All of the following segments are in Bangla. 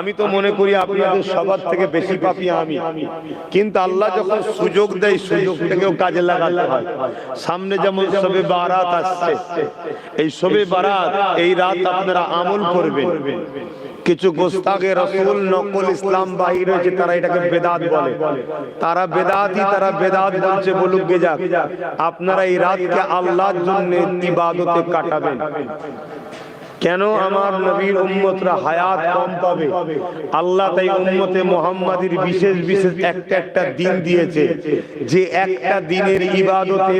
আমি তো মনে করি আপনাদের সবার থেকে বেশি পাপি আমি। কিন্তু আল্লাহ যখন সুযোগ দেয়, সুযোগ সুযোগটাকেও কাজে লাগাতে হয়। সামনে যেমন সবে বারাত আসছে, এই সবে বারাত, এই রাত আপনারা আমল করবেন। কিছু গোস্তাকে রসুল নকল ইসলাম বাহির হয়েছে, তারা এটাকে বেদাত বলে। তারা বেদাতই, তারা বেদাত বলছে, বলুক গে যাক। আপনারা এই রাতকে আল্লাহর জন্য ইবাদতে কাটাবেন। কেন আমার নবীর উম্মতরা হায়াত কম পাবে? আল্লাহ তাই উম্মতে মোহাম্মদের বিশেষ বিশেষ একটা একটা দিন দিয়েছে যে একটা দিনের ইবাদতে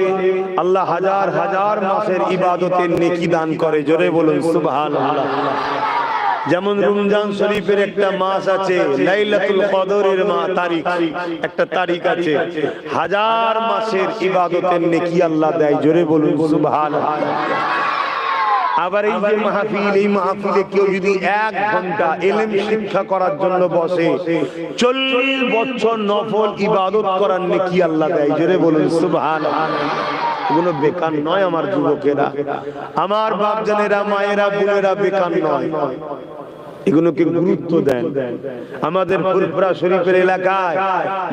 আল্লাহ হাজার হাজার মাসের ইবাদতের নেকি দান করে। জোরে বলুন সুবহানাল্লাহ। যেমন রমজান শরীফের একটা মাস আছে লাইলাতুল কদরের মা তারিখ। একটা তারিখ আছে। হাজার মাসের ইবাদতের নেকি আল্লাহ দেয়। জোরে বলুন সুবহানাল্লাহ। আবার এই যে মাহফিল, এই মাহফিলে কেউ যদি এক ঘণ্টা এলেম শিক্ষা করার জন্য বসে, চল্লিশ বছর নফল ইবাদত করার নেকি আল্লাহ দেয়। জোরে বলুন সুবহান বেকার নয় আমার যুবকেরা। আমার বাপজনেরা, মায়েরা, বোনেরা বেকার নয়। এগুলোকে গুরুত্ব দেন। আমাদের ফুরফুরা শরীফের এলাকায়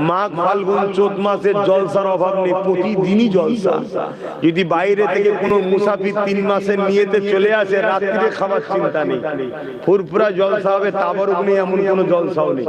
মাঘ ফাল্গুন চোদ্দ মাসের জলসার অভাব নেই, প্রতিদিনই জলসা। যদি বাইরে থেকে কোনো মুসাফির তিন মাসের নিয়েতে চলে আসে, রাত্রিরে খাবার চিন্তা নেই। ফুরফুরা জলসা হবে তাবার নেই, এমন কোনো জলসাও নেই।